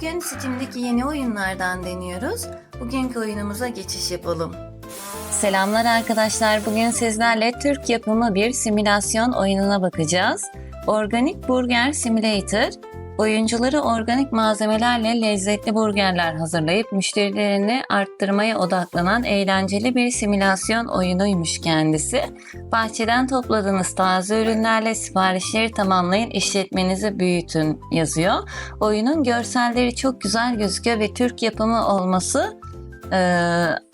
gün Steam'deki yeni oyunlardan deniyoruz. Bugünkü oyunumuza geçiş yapalım. Selamlar arkadaşlar. Bugün sizlerle Türk yapımı bir simülasyon oyununa bakacağız. Organik Burger Simulator. Oyuncuları organik malzemelerle lezzetli burgerler hazırlayıp müşterilerini arttırmaya odaklanan eğlenceli bir simülasyon oyunuymuş kendisi. Bahçeden topladığınız taze ürünlerle siparişleri tamamlayın, işletmenizi büyütün yazıyor. Oyunun görselleri çok güzel gözüküyor ve Türk yapımı olması e,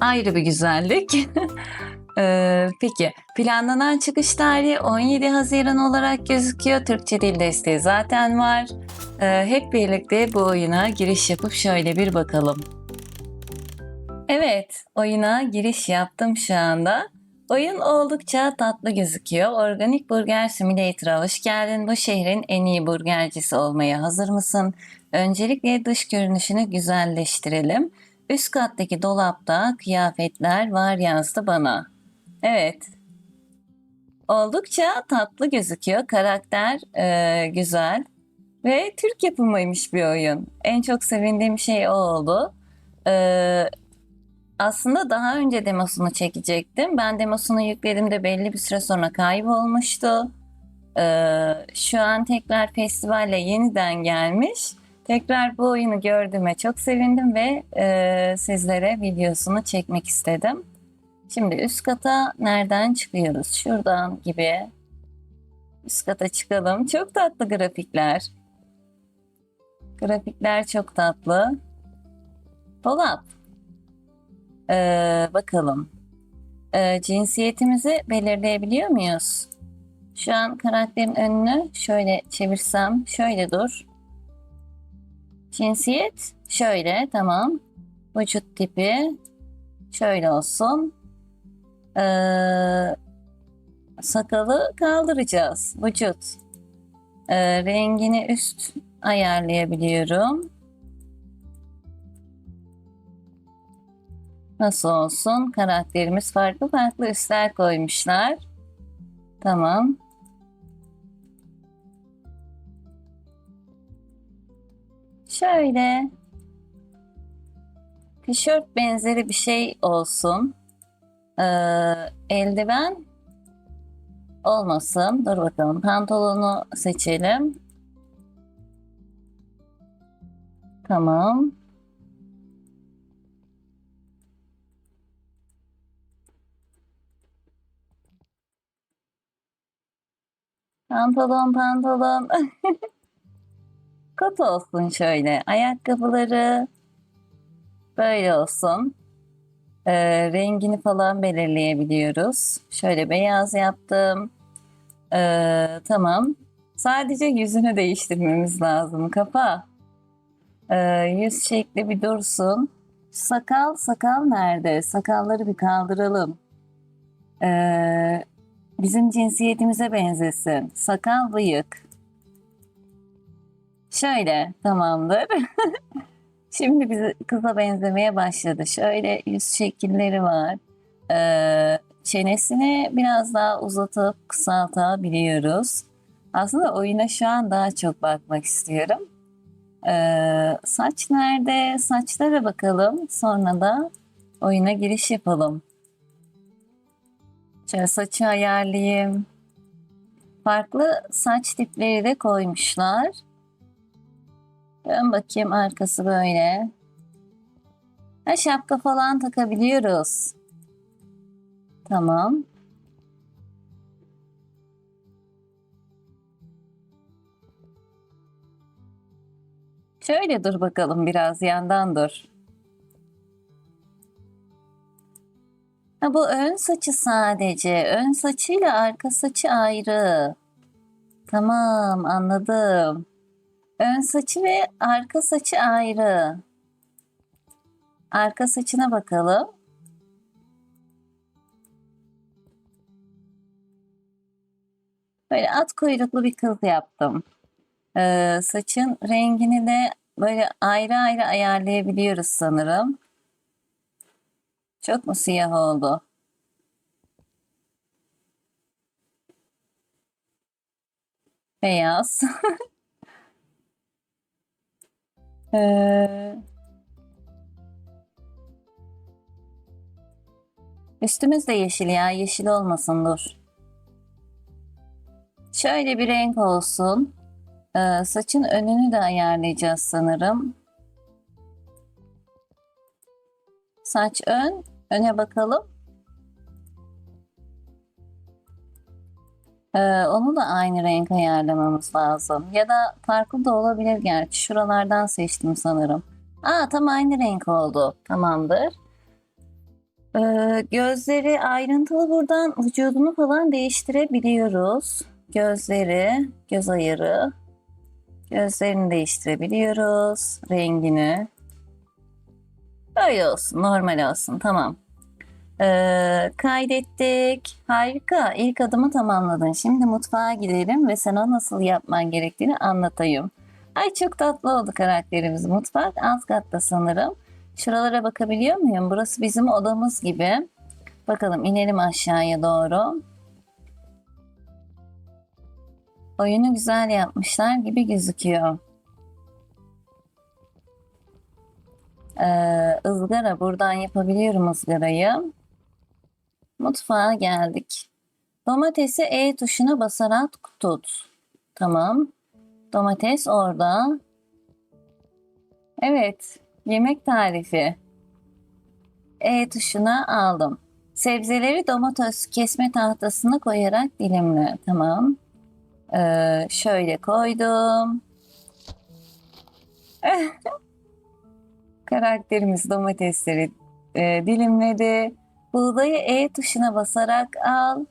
ayrı bir güzellik. E, peki planlanan çıkış tarihi 17 Haziran olarak gözüküyor. Türkçe dil desteği zaten var. E, hep birlikte bu oyuna giriş yapıp şöyle bir bakalım. Evet, oyuna giriş yaptım şu anda. Oyun oldukça tatlı gözüküyor. Organik Burger Simulator'a hoş geldin. Bu şehrin en iyi burgercisi olmaya hazır mısın? Öncelikle dış görünüşünü güzelleştirelim. Üst kattaki dolapta kıyafetler var yazdı bana. Evet. Oldukça tatlı gözüküyor. Karakter e, güzel. Ve Türk yapımıymış bir oyun. En çok sevindiğim şey o oldu. E, aslında daha önce demosunu çekecektim. Ben demosunu yüklediğimde belli bir süre sonra kaybolmuştu. Ee, şu an tekrar festivalle yeniden gelmiş. Tekrar bu oyunu gördüğüme çok sevindim ve e, sizlere videosunu çekmek istedim. Şimdi üst kata nereden çıkıyoruz? Şuradan gibi. Üst kata çıkalım. Çok tatlı grafikler. Grafikler çok tatlı. Dolap. Ee, bakalım. Ee, cinsiyetimizi belirleyebiliyor muyuz? Şu an karakterin önünü şöyle çevirsem şöyle dur. Cinsiyet şöyle tamam. Vücut tipi şöyle olsun. Ee, sakalı kaldıracağız. Vücut. Ee, rengini üst ayarlayabiliyorum. Nasıl olsun? Karakterimiz farklı farklı üstler koymuşlar. Tamam. Şöyle tişört benzeri bir şey olsun. Ee, eldiven olmasın. Dur bakalım. Pantolonu seçelim. Tamam. Pantolon pantolon. Kot olsun şöyle. Ayakkabıları böyle olsun. Ee, rengini falan belirleyebiliyoruz. Şöyle beyaz yaptım. Ee, tamam. Sadece yüzünü değiştirmemiz lazım. Kafa. Ee, yüz şekli bir dursun. Sakal, sakal nerede? Sakalları bir kaldıralım. Ee, bizim cinsiyetimize benzesin. Sakal, bıyık. Şöyle, tamamdır. Şimdi bizi kıza benzemeye başladı. Şöyle yüz şekilleri var. Ee, çenesini biraz daha uzatıp kısaltabiliyoruz. Aslında oyuna şu an daha çok bakmak istiyorum. Ee, saç nerede? Saçlara bakalım. Sonra da oyuna giriş yapalım. Şöyle saçı ayarlayayım. Farklı saç tipleri de koymuşlar. Dön bakayım arkası böyle. Ha, şapka falan takabiliyoruz. Tamam. Şöyle dur bakalım biraz yandan dur. Ha, bu ön saçı sadece. Ön saçıyla arka saçı ayrı. Tamam anladım. Ön saçı ve arka saçı ayrı. Arka saçına bakalım. Böyle at kuyruklu bir kız yaptım. Ee, saçın rengini de böyle ayrı ayrı ayarlayabiliyoruz sanırım. Çok mu siyah oldu? Beyaz. Ee, üstümüz de yeşil ya. Yeşil olmasın dur. Şöyle bir renk olsun. Ee, saçın önünü de ayarlayacağız sanırım. Saç ön. Öne bakalım. Ee, onu da aynı renk ayarlamamız lazım. Ya da farklı da olabilir gerçi. Şuralardan seçtim sanırım. Aa tam aynı renk oldu. Tamamdır. Ee, gözleri ayrıntılı buradan vücudunu falan değiştirebiliyoruz. Gözleri, göz ayarı. Gözlerini değiştirebiliyoruz. Rengini. Böyle olsun, normal olsun. Tamam. Ee, kaydettik. Harika. İlk adımı tamamladın. Şimdi mutfağa gidelim ve sana nasıl yapman gerektiğini anlatayım. Ay çok tatlı oldu karakterimiz. Mutfak alt katta sanırım. Şuralara bakabiliyor muyum? Burası bizim odamız gibi. Bakalım inelim aşağıya doğru. Oyunu güzel yapmışlar gibi gözüküyor. Ee, ızgara buradan yapabiliyorum ızgarayı. Mutfağa geldik. Domatesi E tuşuna basarak tut. Tamam. Domates orada. Evet. Yemek tarifi. E tuşuna aldım. Sebzeleri domates kesme tahtasına koyarak dilimle. Tamam. Ee, şöyle koydum. Karakterimiz domatesleri e, dilimledi. Buğdayı E tuşuna basarak al.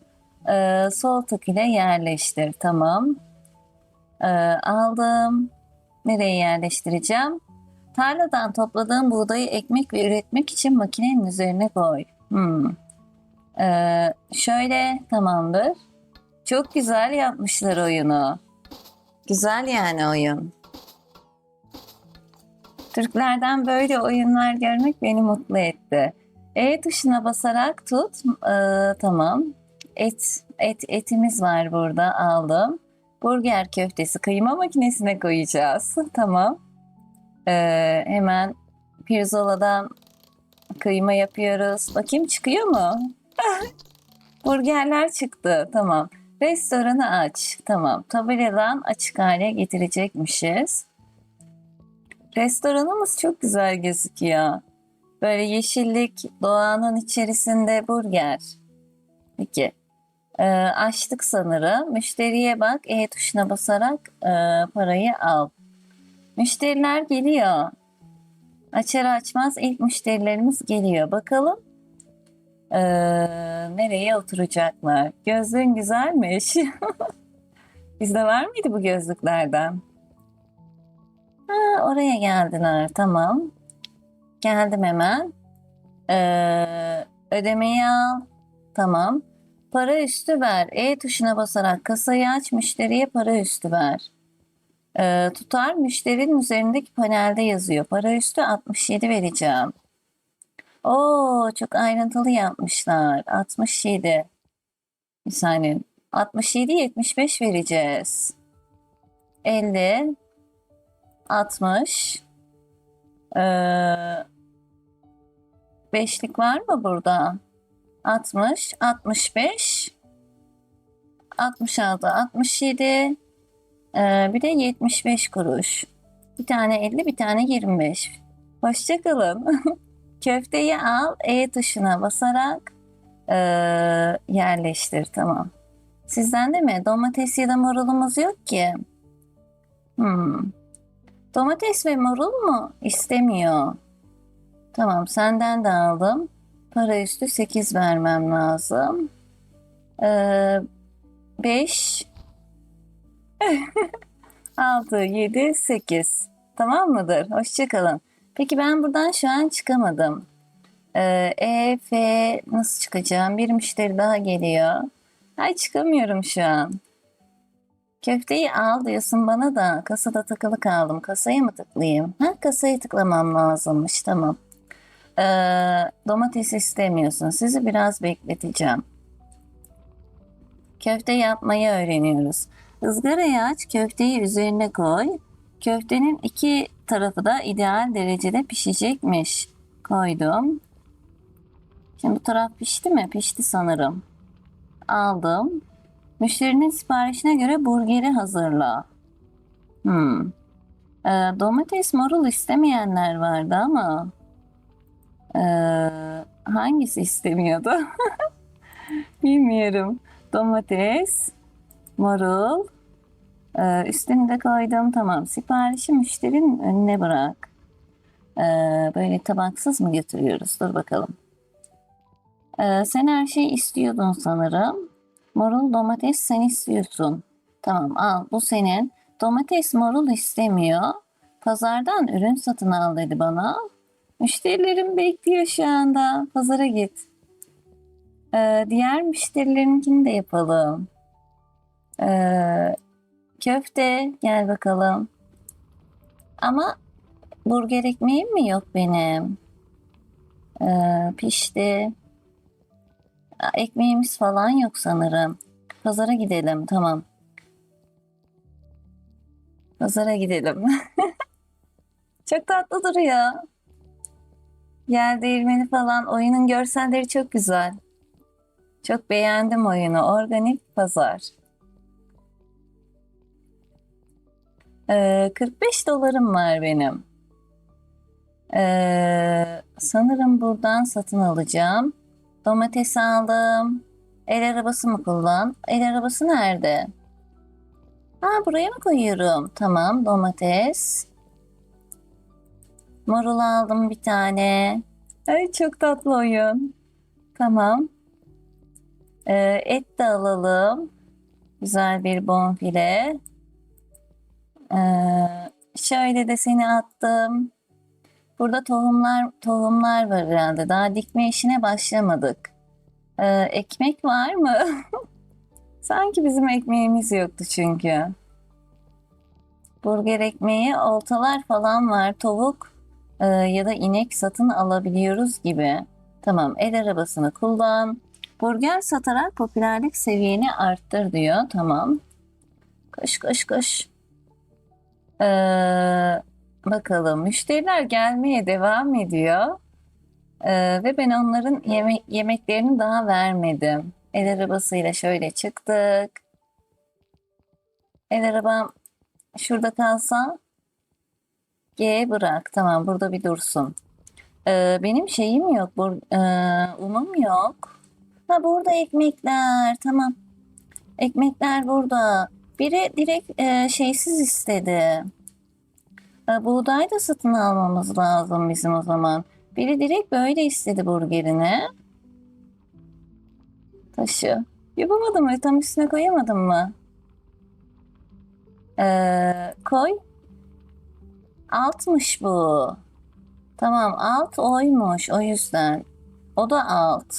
Ee, sol tık ile yerleştir. Tamam. Ee, aldım. Nereye yerleştireceğim? Tarladan topladığım buğdayı ekmek ve üretmek için makinenin üzerine koy. Hmm. Ee, şöyle tamamdır. Çok güzel yapmışlar oyunu. Güzel yani oyun. Türklerden böyle oyunlar görmek beni mutlu etti. E tuşuna basarak tut. Ee, tamam. Et, et, etimiz var burada aldım. Burger köftesi kıyma makinesine koyacağız. tamam. Ee, hemen pirzoladan kıyma yapıyoruz. Bakayım çıkıyor mu? Burgerler çıktı. Tamam. Restoranı aç. Tamam. Tabeladan açık hale getirecekmişiz. Restoranımız çok güzel gözüküyor. Böyle yeşillik, doğanın içerisinde burger. Peki. Ee, açtık sanırım. Müşteriye bak. E tuşuna basarak e, parayı al. Müşteriler geliyor. Açar açmaz ilk müşterilerimiz geliyor. Bakalım. Ee, nereye oturacaklar? Gözlüğün güzelmiş. Bizde var mıydı bu gözlüklerden? Ha, oraya geldiler. Tamam. Geldim hemen. Ee, ödemeyi al. Tamam. Para üstü ver. E tuşuna basarak kasayı aç, müşteriye para üstü ver. Ee, tutar müşterinin üzerindeki panelde yazıyor. Para üstü 67 vereceğim. Oo çok ayrıntılı yapmışlar. 67. Bir saniye. 67 75 vereceğiz. 50 60 ee, beşlik var mı burada? 60 65 66 67 ee, bir de 75 kuruş. Bir tane 50 bir tane 25. Hoşçakalın. Köfteyi al E tuşuna basarak ee, yerleştir tamam. Sizden de mi? Domates ya da marulumuz yok ki. Hmm. Domates ve marul mu? İstemiyor. Tamam senden de aldım. Para üstü 8 vermem lazım. Ee, 5 6, 7, 8. Tamam mıdır? Hoşçakalın. Peki ben buradan şu an çıkamadım. Ee, e, F nasıl çıkacağım? Bir müşteri daha geliyor. Ay çıkamıyorum şu an. Köfteyi al diyorsun bana da kasada takılı kaldım. Kasaya mı tıklayayım? Ha kasaya tıklamam lazımmış tamam. Ee, domates istemiyorsun. Sizi biraz bekleteceğim. Köfte yapmayı öğreniyoruz. Izgarayı aç, köfteyi üzerine koy. Köftenin iki tarafı da ideal derecede pişecekmiş. Koydum. Şimdi bu taraf pişti mi? Pişti sanırım. Aldım. Müşterinin siparişine göre burgeri hazırla. Hmm. Ee, domates marul istemeyenler vardı ama ee, hangisi istemiyordu? Bilmiyorum. Domates, marul, ee, üstüne de koydum. Tamam. Siparişi müşterinin önüne bırak. Ee, böyle tabaksız mı götürüyoruz? Dur bakalım. Ee, sen her şeyi istiyordun sanırım. Marul domates sen istiyorsun. Tamam al bu senin. Domates marul istemiyor. Pazardan ürün satın al dedi bana. Müşterilerim bekliyor şu anda. Pazara git. Ee, diğer müşterilerinkini de yapalım. Ee, köfte gel bakalım. Ama burger ekmeğim mi yok benim? Ee, pişti. Ekmeğimiz falan yok sanırım. Pazara gidelim tamam. Pazara gidelim. çok tatlı duruyor. Yer değirmeni falan oyunun görselleri çok güzel. Çok beğendim oyunu. Organik pazar. Ee, 45 dolarım var benim. Ee, sanırım buradan satın alacağım. Domates aldım. El arabası mı kullan? El arabası nerede? Ha buraya mı koyuyorum? Tamam domates. Marul aldım bir tane. Ay çok tatlı oyun. Tamam. Ee, et de alalım. Güzel bir bonfile. Ee, şöyle de seni attım. Burada tohumlar tohumlar var herhalde. Daha dikme işine başlamadık. Ee, ekmek var mı? Sanki bizim ekmeğimiz yoktu çünkü. Burger ekmeği, oltalar falan var. Tavuk e, ya da inek satın alabiliyoruz gibi. Tamam, el arabasını kullan. Burger satarak popülerlik seviyeni arttır diyor. Tamam. Koş koş koş. Ee, bakalım müşteriler gelmeye devam ediyor. Ee, ve ben onların yeme- yemeklerini daha vermedim. El arabasıyla şöyle çıktık. El arabam şurada kalsa G bırak. Tamam burada bir dursun. Ee, benim şeyim yok. Bur ee, unum yok. Ha burada ekmekler. Tamam. Ekmekler burada. Biri direkt ee, şeysiz istedi. Buğday da satın almamız lazım bizim o zaman. Biri direkt böyle istedi burgerini. Taşı. Yapamadım mı? Tam üstüne koyamadım mı? Ee, koy. Altmış bu. Tamam alt oymuş o yüzden. O da alt.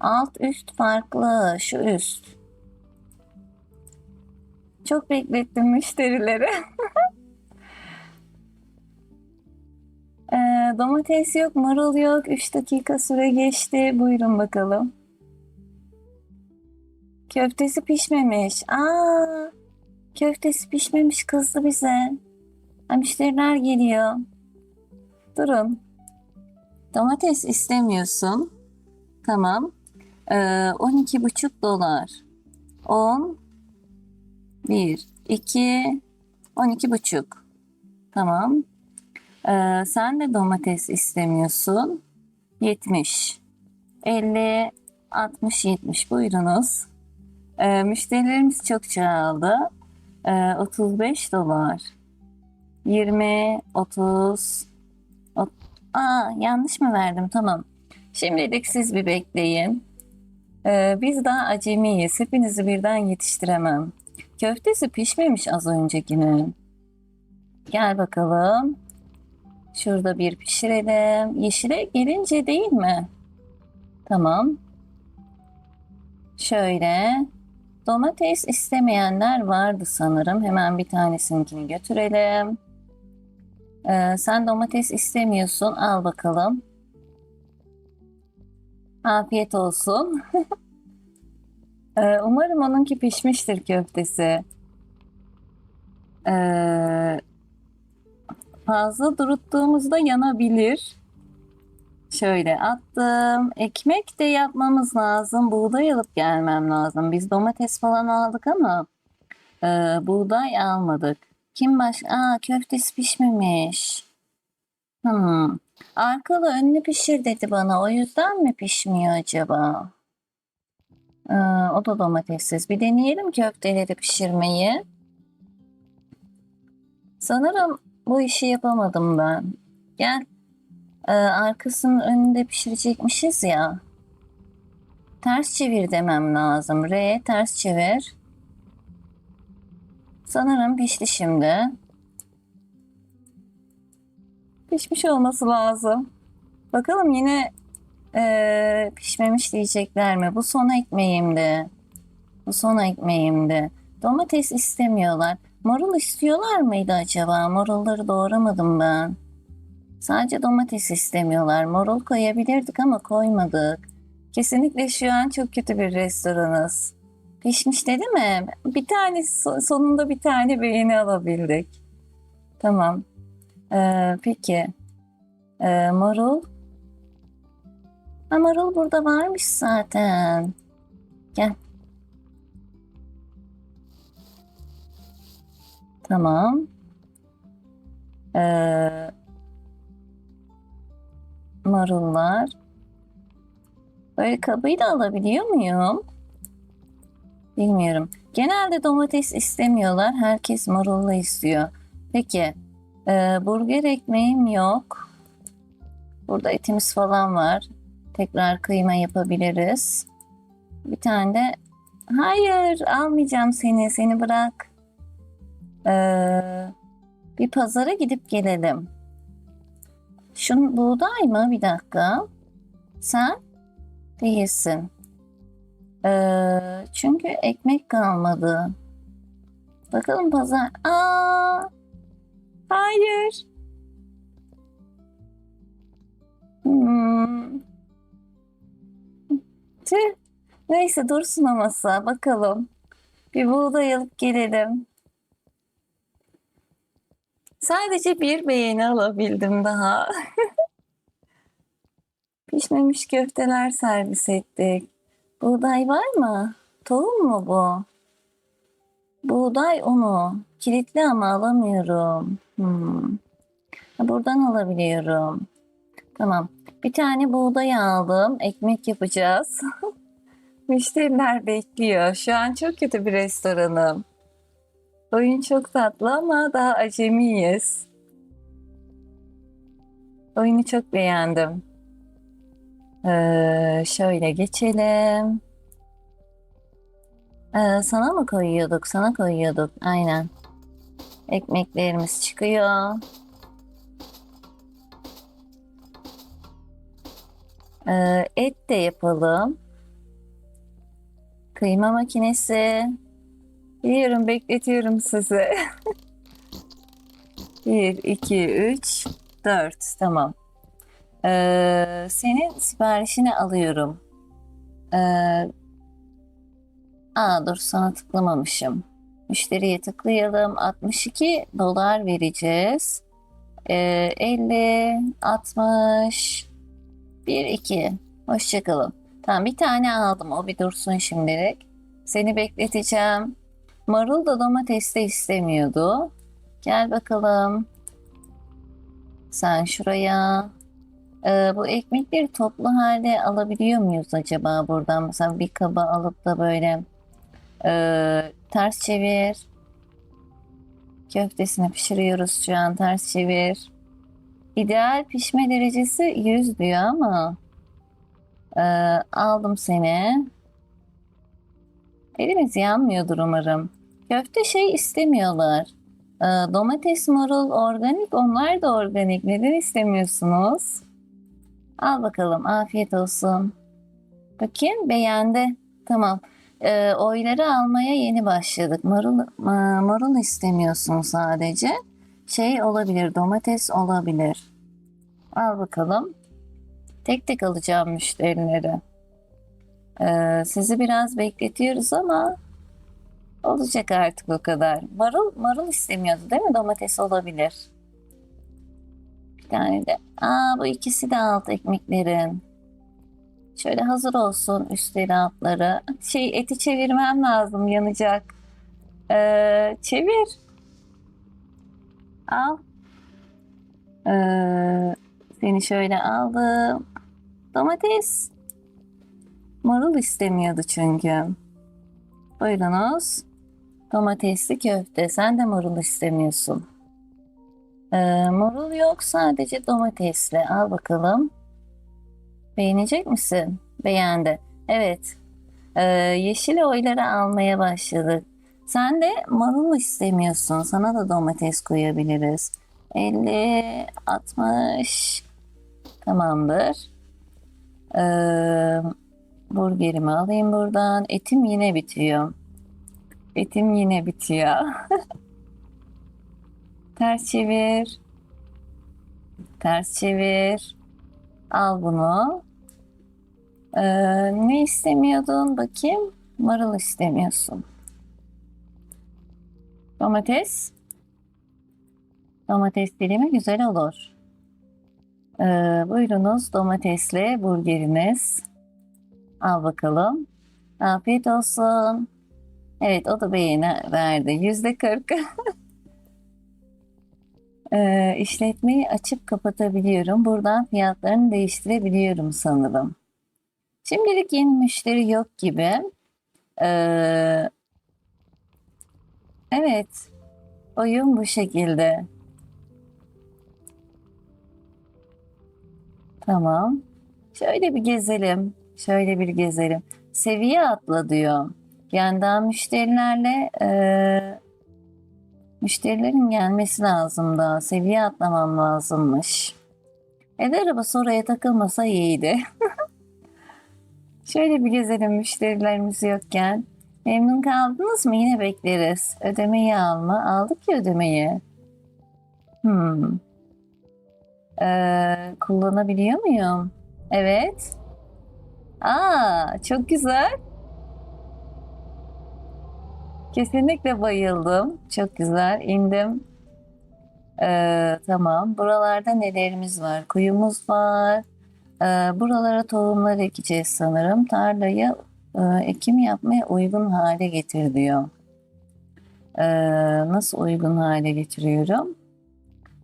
Alt üst farklı. Şu üst. Çok beklettim müşterileri. domates yok, marul yok. 3 dakika süre geçti. Buyurun bakalım. Köftesi pişmemiş. Aa, köftesi pişmemiş kızdı bize. Ha, müşteriler geliyor. Durun. Domates istemiyorsun. Tamam. Ee, 12,5 dolar. 10 1 2 12,5. Tamam. Ee, sen de domates istemiyorsun. 70. 50 60 70 buyurunuz. Ee, müşterilerimiz çok çoğaldı. Ee, 35 dolar. 20 30 ot- Aa yanlış mı verdim? Tamam. Şimdilik siz bir bekleyin. Ee, biz daha acemiyiz. Hepinizi birden yetiştiremem. Köftesi pişmemiş az öncekinin. Gel bakalım. Şurada bir pişirelim. Yeşile gelince değil mi? Tamam. Şöyle. Domates istemeyenler vardı sanırım. Hemen bir tanesininkini götürelim. Ee, sen domates istemiyorsun. Al bakalım. Afiyet olsun. Ee, umarım onunki pişmiştir köftesi. Ee, fazla duruttuğumuzda yanabilir. Şöyle attım. Ekmek de yapmamız lazım. Buğday alıp gelmem lazım. Biz domates falan aldık ama e, buğday almadık. Kim baş? Aa köftesi pişmemiş. Hmm. Arkalı önlü pişir dedi bana. O yüzden mi pişmiyor acaba? Ee, o da domatessiz. Bir deneyelim köfteleri pişirmeyi. Sanırım bu işi yapamadım ben. Gel. Ee, arkasının önünde pişirecekmişiz ya. Ters çevir demem lazım. R ters çevir. Sanırım pişti şimdi. Pişmiş olması lazım. Bakalım yine eee, pişmemiş diyecekler mi? Bu son ekmeğimdi. Bu son ekmeğimdi. Domates istemiyorlar. Marul istiyorlar mıydı acaba? Marulları doğramadım ben. Sadece domates istemiyorlar. Marul koyabilirdik ama koymadık. Kesinlikle şu an çok kötü bir restoranız. Pişmiş dedi mi? Bir tane so- sonunda bir tane beğeni alabildik. Tamam. Ee, peki. Ee, marul. Ha, marul burada varmış zaten. Gel. Tamam. Ee, marullar. Böyle kabıyı da alabiliyor muyum? Bilmiyorum. Genelde domates istemiyorlar. Herkes marullu istiyor. Peki. Ee, burger ekmeğim yok. Burada etimiz falan var. Tekrar kıyma yapabiliriz. Bir tane de hayır almayacağım seni. Seni bırak. Ee, bir pazara gidip gelelim. Şun buğday mı? Bir dakika. Sen değilsin. Ee, çünkü ekmek kalmadı. Bakalım pazar. Aa, hayır. Hmm. Neyse dursun masa. Bakalım. Bir buğday alıp gelelim. Sadece bir beğeni alabildim daha. Pişmemiş köfteler servis ettik. Buğday var mı? Tohum mu bu? Buğday unu. Kilitli ama alamıyorum. Hmm. Buradan alabiliyorum. Tamam. Bir tane buğday aldım. Ekmek yapacağız. Müşteriler bekliyor. Şu an çok kötü bir restoranım. Oyun çok tatlı ama daha acemiyiz. Oyunu çok beğendim. Ee, şöyle geçelim. Ee, sana mı koyuyorduk? Sana koyuyorduk. Aynen. Ekmeklerimiz çıkıyor. Ee, et de yapalım. Kıyma makinesi. Biliyorum bekletiyorum sizi. 1, 2, 3, 4. Tamam. Ee, senin siparişini alıyorum. Ee, aa dur sana tıklamamışım. Müşteriye tıklayalım. 62 dolar vereceğiz. Ee, 50, 60, 1, 2. Hoşçakalın. Tamam bir tane aldım. O bir dursun şimdilik. Seni bekleteceğim. Marul da domates de istemiyordu. Gel bakalım. Sen şuraya. Ee, bu ekmekleri toplu halde alabiliyor muyuz acaba buradan? Mesela bir kaba alıp da böyle e, ters çevir. Köftesini pişiriyoruz şu an ters çevir. İdeal pişme derecesi 100 diyor ama e, aldım seni. Elimiz yanmıyordur umarım. Köfte şey istemiyorlar. Ee, domates, marul organik, onlar da organik. Neden istemiyorsunuz? Al bakalım, afiyet olsun. Bakayım, beğendi. Tamam. Ee, oyları almaya yeni başladık. Marul, ma- marul istemiyorsun sadece. Şey olabilir, domates olabilir. Al bakalım. Tek tek alacağım müşterileri. Ee, sizi biraz bekletiyoruz ama olacak artık o kadar. Marul, marul istemiyordu değil mi? Domates olabilir. tane de. Aa bu ikisi de alt ekmeklerin. Şöyle hazır olsun üstleri altları. Şey eti çevirmem lazım yanacak. Ee, çevir. Al. Ee, seni şöyle aldım. Domates. Marul istemiyordu çünkü. Buyurunuz. Domatesli köfte. Sen de marul istemiyorsun. Ee, marul yok sadece domatesli. Al bakalım. Beğenecek misin? Beğendi. Evet. Ee, yeşil oyları almaya başladık. Sen de marul istemiyorsun. Sana da domates koyabiliriz. 50, 60. Tamamdır. Ee, burgerimi alayım buradan. Etim yine bitiyor. Etim yine bitiyor. Ters çevir. Ters çevir. Al bunu. Ee, ne istemiyordun bakayım? Marul istemiyorsun. Domates. Domates dilimi güzel olur. Ee, buyurunuz domatesli burgeriniz. Al bakalım. Afiyet olsun. Evet o da beğeni verdi. Yüzde kırk. Ee, işletmeyi açıp kapatabiliyorum. Buradan fiyatlarını değiştirebiliyorum sanırım. Şimdilik yeni müşteri yok gibi. Ee, evet. Oyun bu şekilde. Tamam. Şöyle bir gezelim. Şöyle bir gezelim. Seviye atla diyor. Yani daha müşterilerle eee, müşterilerin gelmesi lazım daha. Seviye atlamam lazımmış. El arabası oraya takılmasa iyiydi. Şöyle bir gezelim müşterilerimiz yokken. Memnun kaldınız mı? Yine bekleriz. Ödemeyi alma. Aldık ya ödemeyi. Hmm. Ee, kullanabiliyor muyum? Evet. Aa, çok güzel. Kesinlikle bayıldım. Çok güzel. İndim. Ee, tamam. Buralarda nelerimiz var? Kuyumuz var. Ee, buralara tohumlar ekeceğiz sanırım. Tarlayı e, ekim yapmaya uygun hale getir diyor. Ee, nasıl uygun hale getiriyorum?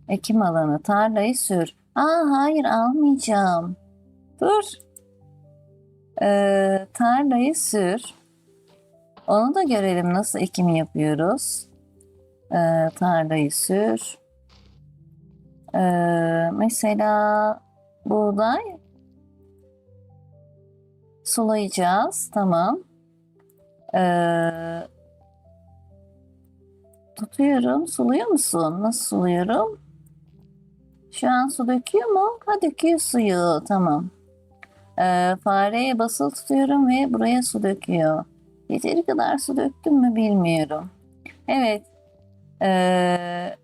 Ekim alanı, tarlayı sür. Aa hayır almayacağım. Dur. Ee, tarlayı sür. Onu da görelim nasıl ekim yapıyoruz. Ee, tarlayı sür. Ee, mesela buğday sulayacağız. Tamam. Ee, tutuyorum. Suluyor musun? Nasıl suluyorum? Şu an su döküyor mu? Ha döküyor suyu. Tamam. Ee, fareye basılı tutuyorum ve buraya su döküyor. Yeteri kadar su döktüm mü bilmiyorum. Evet. Ee,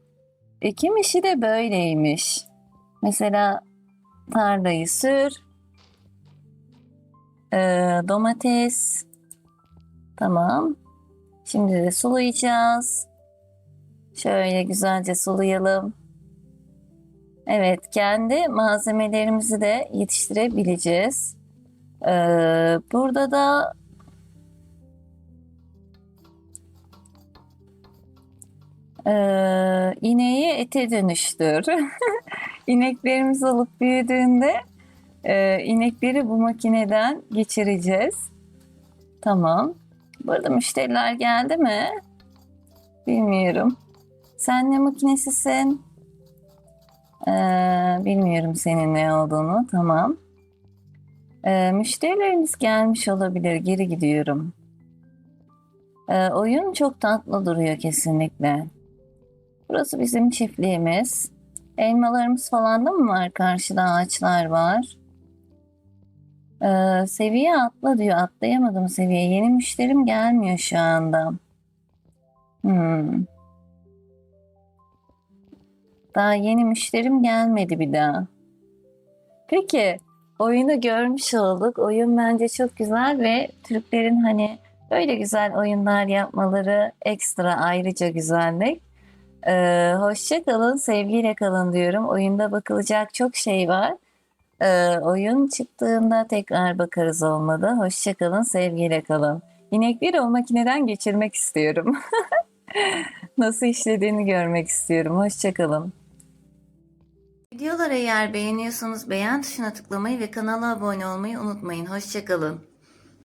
ekim işi de böyleymiş. Mesela tarlayı sür. Ee, domates. Tamam. Şimdi de sulayacağız. Şöyle güzelce sulayalım. Evet, kendi malzemelerimizi de yetiştirebileceğiz. Ee, burada da Ee, ineği ete dönüştür. İneklerimiz alıp büyüdüğünde e, inekleri bu makineden geçireceğiz. Tamam. Burada müşteriler geldi mi? Bilmiyorum. Sen ne makinesisin? Ee, bilmiyorum senin ne olduğunu. Tamam. Ee, müşterileriniz gelmiş olabilir. Geri gidiyorum. Ee, oyun çok tatlı duruyor kesinlikle. Burası bizim çiftliğimiz. Elmalarımız falan da mı var? Karşıda ağaçlar var. Ee, seviye atla diyor. Atlayamadım seviye. Yeni müşterim gelmiyor şu anda. Hmm. Daha yeni müşterim gelmedi bir daha. Peki, oyunu görmüş olduk. Oyun bence çok güzel ve Türklerin hani böyle güzel oyunlar yapmaları ekstra ayrıca güzellik. Ee, hoşça kalın, sevgiyle kalın diyorum. Oyunda bakılacak çok şey var. Ee, oyun çıktığında tekrar bakarız olmadı. Hoşça kalın, sevgiyle kalın. İnekleri o makineden geçirmek istiyorum. Nasıl işlediğini görmek istiyorum. Hoşça kalın. Videoları eğer beğeniyorsanız beğen tuşuna tıklamayı ve kanala abone olmayı unutmayın. Hoşça kalın.